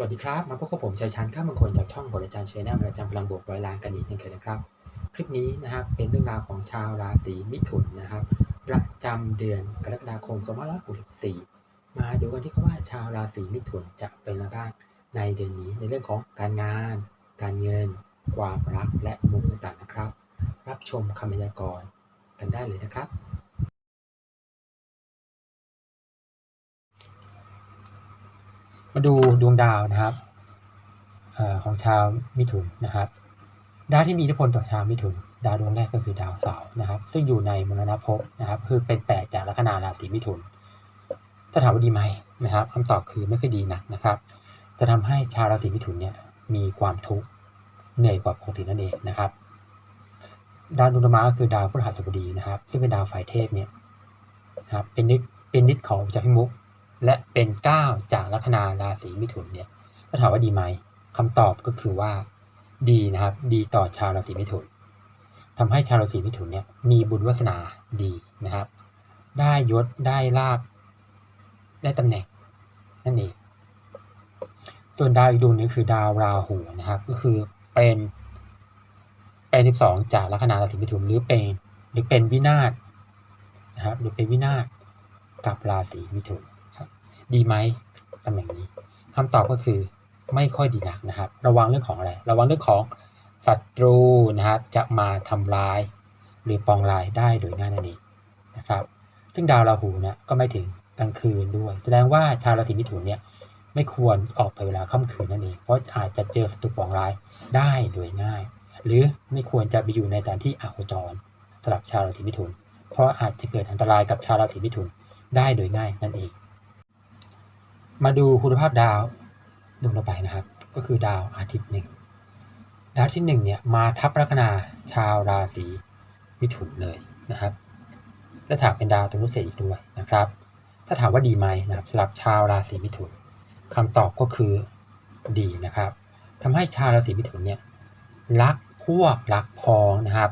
สวัสดีครับ มาพบกับผมชัยชันข้ามมงคลจากช่องบทอาจารย์เชนแนลประจำพลังบวกร้อยล้านกันอีกเช่นเคยนะครับ คลิปนี้นะครับเป็นเรื่องราวของชาวราศีมิถุนนะครับ ประจำเดือนกรกฎาคม2564 มาดูกันที่ว่าชาวราศีมิถุนจะเป็นอะไรบ้างในเดือนนี้ในเรื่องของการงาน การเงิน ความรักและมุมต่างๆนะครับ รับชมคำพยากรณ์กันได้เลยนะครับ มาดูดวงดาวนะครับอของชาวมิถุนนะครับ ดาวที่มีอิทธิพลต่อชาวมิถุน ดาวดวงแรกก็คือดาวเสาร์นะครับ ซึ่งอยู่ในมรณภพนะครับ คือเป็นแปดจากลัคนาราศีมิถุนถ้าถามว่าดีไหมนะครับคำตอบคือไม่ค่อยดีนักนะครับ จะทำให้ชาวราศีมิถุนเนี่ยมีความทุกข์เหนื่อยกว่าปกตินั่นเองนะครับดาวดวงธรรมะก็คือดาวพฤหัสบดีนะครับ ซึ่งเป็นดาวฝ่ายเทพเนี่ยนะครับเป็นนิดเป็นนิดของจากพิมุก และเป็นเก้าจากลัคนาราศีมิถุนเนี่ยถ้าถามว่าดีไหมคำตอบก็คือว่าดีนะครับ ดีต่อชาวราศีมิถุนทำให้ชาวราศีมิถุนเนี่ยมีบุญวาสนาดีนะครับ ได้ยศได้ลาบได้ตำแหน่งนั่นเองส่วนดาวอีกดวงนึงคือดาวราหูนะครับ ก็คือเป็นเป็นสิบสองจากลัคนาราศีมิถุนหรือเป็นหรือเป็นวินาศนะครับหรือเป็นวินาศกับราศีมิถุน ดีไหมตำแหน่งนี้คำตอบก็คือไม่ค่อยดีนักนะครับ ระวังเรื่องของอะไร ระวังเรื่องของศัตรูนะครับ จะมาทำร้าย หรือปองร้ายได้โดยง่ายนั่นเองนะครับ ซึ่งดาวราหูเนี่ยก็ไม่ถึงกลางคืนด้วย แสดงว่าชาวราศีมิถุนเนี่ยไม่ควรออกไปเวลาค่ำคืนนั่นเอง เพราะอาจจะเจอศัตรูปองร้ายได้โดยง่าย หรือไม่ควรจะไปอยู่ในสถานที่อโคจรสำหรับชาวราศีมิถุน เพราะอาจจะเกิดอันตรายกับชาวราศีมิถุนได้โดยง่ายนั่นเอง มาดูคุณภาพดาวดวงต่อไปนะครับ ก็คือดาวอาทิตย์หนึ่งดาวอาที่หนึ่งเนี่ยมาทับลัคนาชาวราศีมิถุนเลยนะครับและถามเป็นดาวตัวนุเศษอีกด้วยนะครับ ถ้าถามว่าดีไหมนะครับสำหรับชาวราศีมิถุนคำตอบก็คือดีนะครับทำให้ชาวราศีมิถุนเนี่ยรักพวกรักพ้องนะครับ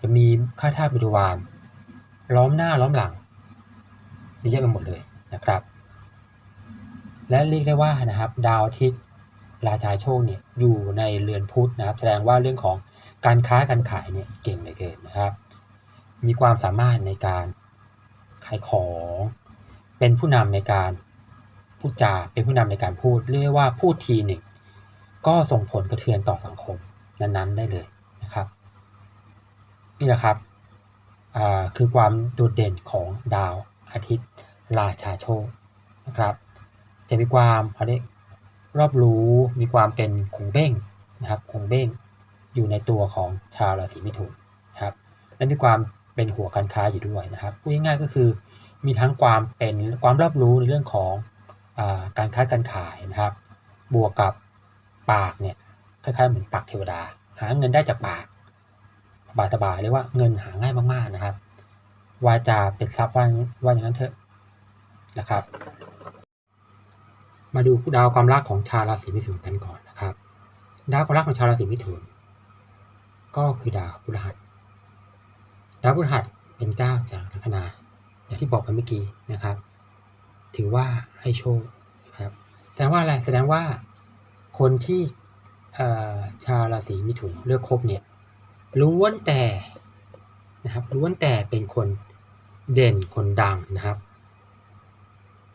จะมีข้าทาสบริวารล้อมหน้าล้อมหลังเยอะแยะไปหมดเลยนะครับ และเรียกได้ว่านะครับดาวอาทิตย์ราชาโชคเนี่ยอยู่ในเรือนพุธนะครับ แสดงว่าเรื่องของการค้าการขายเนี่ยเก่งเหลือเกินนะครับ มีความสามารถในการขายของ เป็นผู้นำในการพูดจาเป็นผู้นำในการพูด เรียกได้ว่าพูดทีหนึ่งก็ส่งผลกระเทือนต่อสังคมนั้นๆ ได้เลยนะครับ นี่แหละครับคือความโดดเด่นของดาวอาทิตย์ราชาโชคนะครับ จะมีความเขาเรียกรอบรู้มีความเป็นคงเบ้งนะครับคงเบ้งอยู่ในตัวของชาวราศีมิถุนนะครับและมีความเป็นหัวการค้าอยู่ด้วยนะครับพูดง่ายๆก็คือ มีทั้งความเป็นความรอบรู้ในเรื่องของอาการค้าการขายนะครับ บวกกับปากเนี่ยคล้ายๆเหมือนปากเทวดา หาเงินได้จากปากสบายๆเรียกว่าเงินหาง่ายมากๆนะครับวาจาเป็นทรัพย์ว่าว่าอย่างนั้นเถอะนะครับ มาดูดาวความรักของชาวราศีมิถุนกันก่อนนะครับ ดาวความรักของชาวราศีมิถุนก็คือดาวพฤหัส ดาวพฤหัสเป็นเก้าจากลัคนาอย่างที่บอกไปเมื่อกี้นะครับ ถือว่าให้โชคนะครับ แสดงว่าอะไรแสดงว่าคนที่ชาวราศีมิถุนเลือกคบเนี่ยล้วนแต่นะครับล้วนแต่เป็นคนเด่นคนดังนะครับ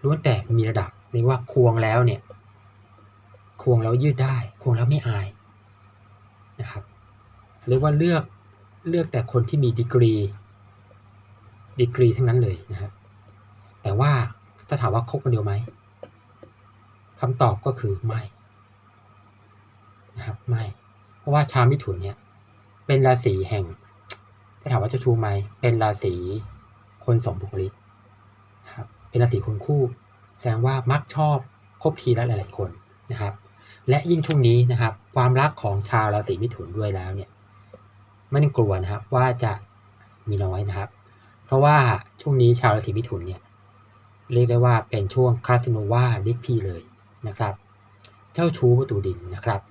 ล้วนแต่มีระดับ เรียกว่าควงแล้วเนี่ย ควงแล้วยืดได้ ควงแล้วไม่อายนะครับเรียกว่าเลือกเลือกแต่คนที่มีดีกรีดีกรีทั้งนั้นเลยนะครับแต่ว่าถ้าถามว่าคบกันเดียวไหมคำตอบก็คือไม่นะครับไม่เพราะว่าชาวมิถุนเนี่ยเป็นราศีแห่งถ้าถามว่าจะชูไหมเป็นราศีคนสองบุคลิกครับเป็นราศีคนคู่ แสดงว่ามักชอบคบทีละหลาย ๆ คนนะครับ และยิ่งช่วงนี้นะครับ ความรักของชาวราศีมิถุนด้วยแล้วเนี่ยไม่ต้องกลัวนะครับว่าจะมีน้อยนะครับ เพราะว่าช่วงนี้ชาวราศีมิถุนเนี่ยเรียกได้ว่าเป็นช่วงคาสโนวาลิกพีเลยนะครับ เจ้าชู้ประตูดินนะครับ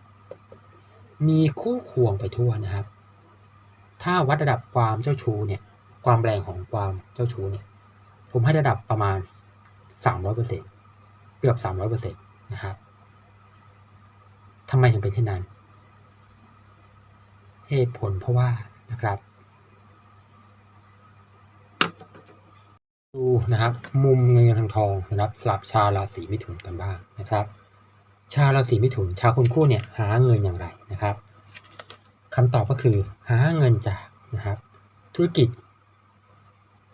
มีคู่ควงไปทั่วนะครับ ถ้าวัดระดับความเจ้าชู้เนี่ยความแรงของความเจ้าชู้เนี่ยผมให้ระดับประมาณ 300%เปเกือบ300%นะครับทำไมถึงเป็นเช่นนั้น เหตุผลเพราะว่านะครับ ดูนะครับ มุมเงินเงินทองทองนะครับสำหรับชาวราศีมิถุนกันบ้างนะครับ ชาวราศีมิถุน ชาวคุณคู่เนี่ยหาเงินอย่างไรนะครับคำตอบก็คือหาเงินจากนะครับ ธุรกิจ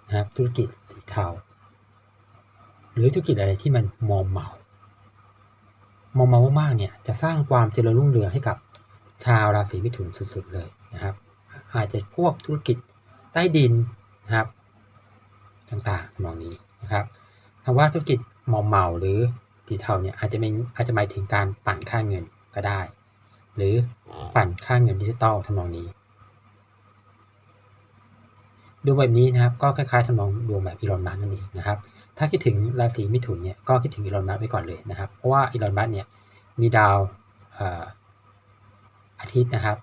นะครับธุรกิจสีเทา หรือธุรกิจอะไรที่มันมอมเมามอมเมามากๆเนี่ยจะสร้างความเจริญรุ่งเรืองให้กับชาวราศีมิถุนสุดๆเลยนะครับ อาจจะพวกธุรกิจใต้ดินนะครับ ต่างๆทำนองนี้นะครับคำว่าธุรกิจมอมเมาหรือสีเทาเนี่ยอาจจะเป็นอาจจะหมายถึงการปั่นค่าเงินก็ได้ หรือปั่นค่าเงินดิจิตอลทำนองนี้ดูแบบนี้นะครับก็คล้ายๆทำนองดวงแบบอีลอนมัสก์นั่นเองนะครับ ถ้าคิดถึงราศีมิถุนเนี่ยก็คิดถึงอีลอนมัสไว้ก่อนเลยนะครับ เพราะว่าอีลอนมัสเนี่ยมีดาวอาทิตย์นะครับ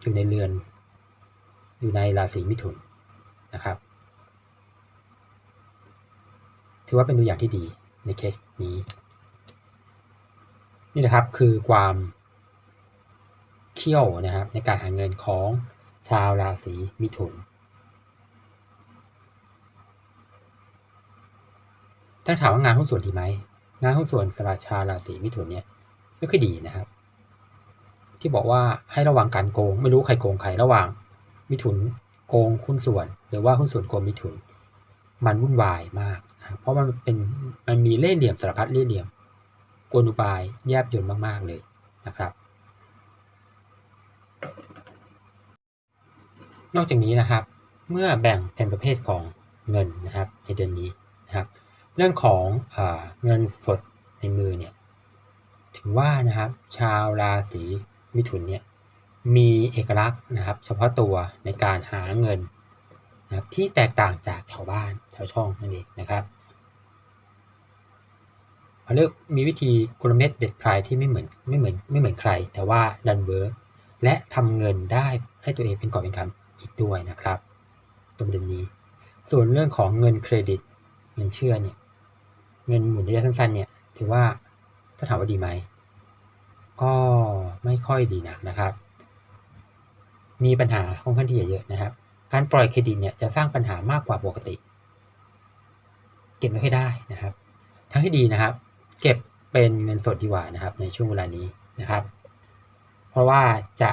อยู่ในเรือน อยู่ในราศีมิถุนนะครับ ถือว่าเป็นตัวอย่างที่ดีในเคสนี้ นี่นะครับคือความเขี้ยวนะครับในการหาเงินของชาวราศีมิถุน ถ้าถามว่างานหุ้นส่วนดีไหมงานหุ้นส่วนสรับชาราศีมิถุนเนี่ยไม่ค่อยดีนะครับ ที่บอกว่าให้ระวังการโกง ไม่รู้ใครโกงใครระหว่าง มิถุนโกงหุ้นส่วน หรือว่าหุ้นส่วนโกงมิถุน มันวุ่นวายมากนะเพราะมันเป็นมันมีเล่ห์เหลี่ยมสารพัดเล่ห์เหลี่ยมกลอุบายแยบยลมากๆเลยนะครับ นอกจากนี้นะครับ เมื่อแบ่งเป็นประเภทของเงินนะครับในเดือนนี้นะครับ เรื่องของอเงินสดในมือเนี่ยถือว่านะครับชาวราศีมิถุนเนี่ยมีเอกลักษณ์นะครับ เฉพาะตัวในการหาเงินนะครับที่แตกต่างจากชาวบ้านชาวช่องนั่นเองนะครับเขาเรียกมีวิธีกลเม็ดเด็ดพลายที่ไม่เหมือนไม่เหมือนไม่เหมือนใคร แต่ว่าดันเวิร์กและทำเงินได้ให้ตัวเองเป็นก่อบเป็นคำอีกด้วยนะครับตรงประเด็นนี้ ส่วนเรื่องของเงินเครดิตเงินเชื่อเนี่ย เงินหมุนระยะสั้นๆเนี่ยถือว่าถ้าถามว่าดีไหม ก็ไม่ค่อยดีนักนะครับ มีปัญหาค่อนข้างที่จะเยอะนะครับ การปล่อยเครดิตเนี่ยจะสร้างปัญหามากกว่าปกติ เก็บไม่ค่อยได้นะครับ ทั้งที่ดีนะครับ เก็บเป็นเงินสดดีกว่านะครับ ในช่วงเวลานี้นะครับ เพราะว่าจะ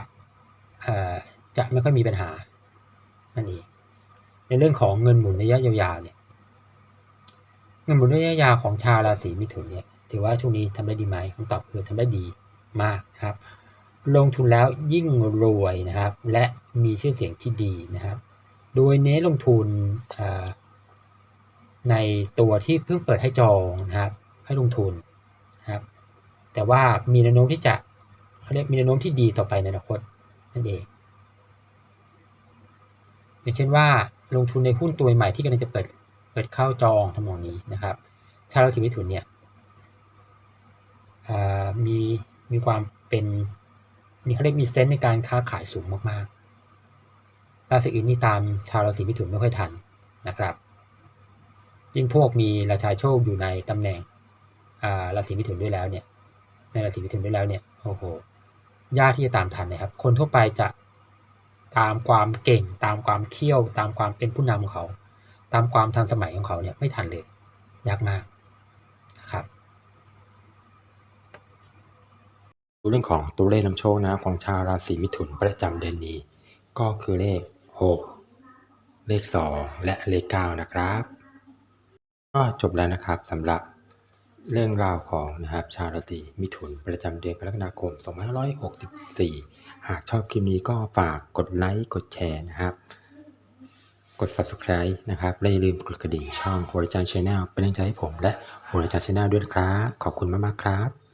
จะไม่ค่อยมีปัญหานั่นเองในเรื่องของเงินหมุนระยะยาวๆเนี่ย เงินหมุนระยะยาวของชาวราศีมิถุนเนี่ยถือว่าช่วงนี้ทำได้ดีไหมคำตอบคือทำได้ดีมากครับ ลงทุนแล้วยิ่งรวยนะครับ และมีชื่อเสียงที่ดีนะครับ โดยเน้นลงทุนในตัวที่เพิ่งเปิดให้จองนะครับ ให้ลงทุนนะครับ แต่ว่ามีแนวโน้มที่จะเขาเรียกมีแนวโน้มที่ดีต่อไปในอนาคตนั่นเอง อย่างเช่นว่าลงทุนในหุ้นตัวใหม่ที่กำลังจะเปิด เปิดเข้าจองทำนองนี้นะครับชาวราศีมิถุนเนี่ยมีมีความเป็นมีเขาเรียกมีเซนส์ในการค้าขายสูงมากๆราศีอื่นนี่ตามชาวราศีมิถุนไม่ค่อยทันนะครับยิ่งพวกมีราชาโชคอยู่ในตำแหน่งราศีมิถุนด้วยแล้วเนี่ยในราศีมิถุนด้วยแล้วเนี่ยโอ้โหยากที่จะตามทันนะครับ คนทั่วไปจะตามความเก่งตามความเขี้ยวตามความเป็นผู้นำของเขา ตามความทันสมัยของเขาเนี่ยไม่ทันเลยยากมากนะครับเรื่องของตัวเลขนำโชคนะของชาวราศีมิถุนประจำเดือนนี้ ก็คือเลข 6 เลข 2 และเลข 9 นะครับ ก็จบแล้วนะครับสำหรับเรื่องราวของนะครับชาวราศีมิถุนประจำเดือนกรกฎาคม 2564 หากชอบคลิปนี้ก็ฝากกดไลค์กดแชร์นะครับ กด subscribe นะครับ และอย่าลืมกดกระดิ่งช่องโหราจารย์ชาแนลเป็นกำลังใจให้ผมและโหราจารย์ชาแนลด้วยนะครับ ขอบคุณมากๆครับ